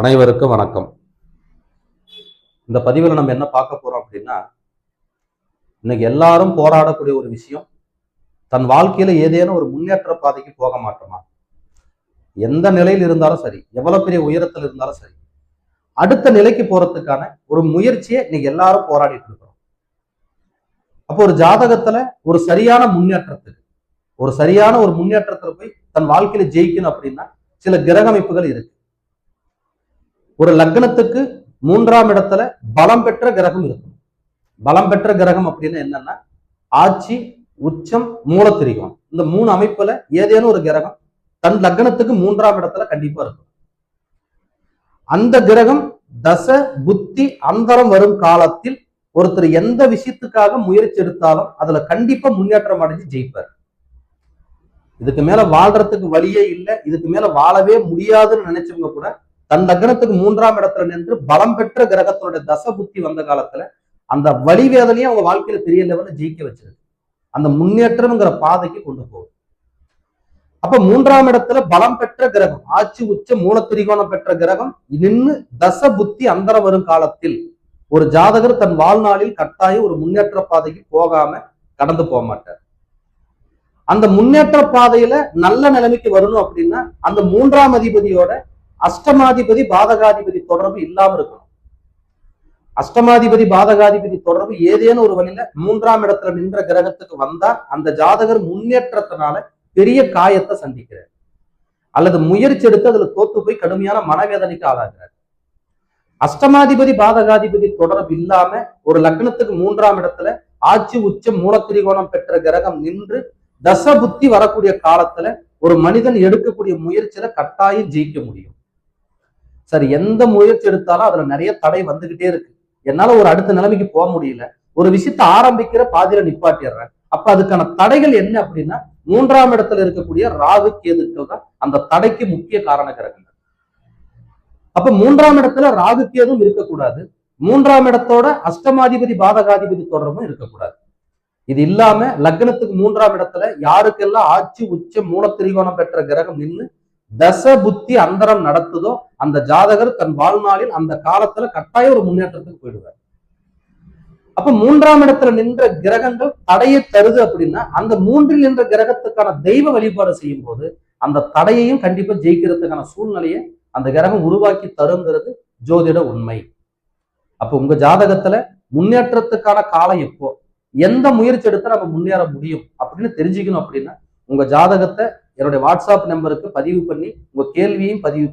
அனைவருக்கும் வணக்கம். இந்த பதிவில் நம்ம என்ன பார்க்க போறோம் அப்படின்னா இன்னைக்கு எல்லாரும் போராடக்கூடிய ஒரு விஷயம் தன் வாழ்க்கையில ஏதேனும் ஒரு முன்னேற்ற பாதைக்கு போக மாட்டோமா? எந்த நிலையில் இருந்தாலும் சரி எவ்வளவு பெரிய உயரத்தில் இருந்தாலும் சரி அடுத்த நிலைக்கு போறதுக்கான ஒரு முயற்சியை இன்னைக்கு எல்லாரும் போராடிட்டு இருக்கிறோம். அப்போ ஒரு ஜாதகத்துல ஒரு சரியான முன்னேற்றத்துக்கு ஒரு சரியான ஒரு முன்னேற்றத்துல போய் தன் வாழ்க்கையில ஜெயிக்கணும் அப்படின்னா சில கிரக அமைப்புகள் இருக்கு. ஒரு லக்னத்துக்கு மூன்றாம் இடத்துல பலம் பெற்ற கிரகம் இருக்கும். பலம் பெற்ற கிரகம் அப்படின்னு என்னன்னா ஆட்சி உச்சம் மூலத்திரிகம் இந்த மூணு அமைப்புல ஏதேனும் ஒரு கிரகம் தன் லக்னத்துக்கு மூன்றாம் இடத்துல கண்டிப்பா இருக்கும். அந்த கிரகம் தச புத்தி அந்தரம் வரும் காலத்தில் ஒருத்தர் எந்த விஷயத்துக்காக முயற்சி எடுத்தாலும் அதுல கண்டிப்பா முன்னேற்றம் அடைஞ்சு ஜெயிப்பார். இதுக்கு மேல வாழ்றதுக்கு வழியே இல்லை இதுக்கு மேல வாழவே முடியாதுன்னு நினைச்சவங்க கூட தன் லக்னத்துக்கு மூன்றாம் இடத்துல நின்று பலம் பெற்ற கிரகத்தினுடைய தச புத்தி வந்த காலத்துல அந்த வழி வேதனையும் அவங்க வாழ்க்கையில பெரிய லெவல்ல ஜெயிக்க வச்சிருக்கு. அந்த முன்னேற்றம்ங்கிற பாதைக்கு கொண்டு போகும் அப்ப மூன்றாம் இடத்துல பலம் பெற்ற கிரகம் ஆட்சி உச்ச மூலத்திரிகோணம் பெற்ற கிரகம் நின்று தச புத்தி அந்தர வரும் காலத்தில் ஒரு ஜாதகர் தன் வாழ்நாளில் கட்டாயம் ஒரு முன்னேற்ற பாதைக்கு போகாம கடந்து போக மாட்டார். அந்த முன்னேற்ற பாதையில நல்ல நிலைமைக்கு வரணும் அப்படின்னா அந்த மூன்றாம் அதிபதியோட அஷ்டமாதிபதி பாதகாதிபதி தொடர்பு இல்லாம இருக்கணும். அஷ்டமாதிபதி பாதகாதிபதி தொடர்பு ஏதேனும் ஒரு வழியில மூன்றாம் இடத்துல நின்ற கிரகத்துக்கு வந்தா அந்த ஜாதகர் முன்னேற்றத்தினால பெரிய காயத்தை சந்திக்கிறார். அல்லது முயற்சி எடுத்து அதுல தோத்து போய் கடுமையான மனவேதனைக்கு ஆளாகிறார். அஷ்டமாதிபதி பாதகாதிபதி தொடர்பு இல்லாம ஒரு லக்னத்துக்கு மூன்றாம் இடத்துல ஆட்சி உச்சம் மூலத்திரிகோணம் பெற்ற கிரகம் நின்று தச புத்தி வரக்கூடிய காலத்துல ஒரு மனிதன் எடுக்கக்கூடிய முயற்சியில கட்டாயம் ஜெயிக்க முடியும். சரி எந்த முயற்சி எடுத்தாலும் அதுல நிறைய தடை வந்துகிட்டே இருக்கு. என்னால ஒரு அடுத்த நிலைமைக்கு போக முடியல. ஒரு விஷயத்த ஆரம்பிக்கிற பாதியில நிப்பாட்டிடுறேன். அப்ப அதுக்கான தடைகள் என்ன அப்படின்னா மூன்றாம் இடத்துல இருக்கக்கூடிய ராகு கேதுக்கள் தான் அந்த தடைக்கு முக்கிய காரண கிரகங்கள் அப்ப மூன்றாம் இடத்துல ராகு கேதும் இருக்கக்கூடாது. மூன்றாம் இடத்தோட அஷ்டமாதிபதி பாதகாதிபதி தொடர்பும் இருக்கக்கூடாது. இது இல்லாம லக்னத்துக்கு மூன்றாம் இடத்துல யாருக்கெல்லாம் ஆட்சி உச்ச மூலத்திரிகோணம் பெற்ற கிரகம் நின்று தச புத்தி அந்தரம் நடத்துதோ அந்த ஜாதகர் தன் வாழ்நாளில் அந்த காலத்துல கட்டாயம் ஒரு முன்னேற்றத்துக்கு போயிடுவார். அப்ப மூன்றாம் இடத்துல நின்ற கிரகங்கள் தடையை தருது அப்படின்னா அந்த மூன்றில் நின்ற கிரகத்துக்கான தெய்வ வழிபாடு செய்யும் போது அந்த தடையையும் கண்டிப்பா ஜெயிக்கிறதுக்கான சூழ்நிலையை அந்த கிரகம் உருவாக்கி தருங்கிறது ஜோதிட உண்மை. அப்ப உங்க ஜாதகத்துல முன்னேற்றத்துக்கான காலம் எப்போ எந்த முயற்சி எடுத்தா நம்ம முன்னேற முடியும் அப்படின்னு தெரிஞ்சுக்கணும் அப்படின்னா உங்க ஜாதகத்தை என்னுடைய வாட்ஸ்அப் நம்பருக்கு பதிவு பண்ணி உங்க கேள்வியையும் பதிவு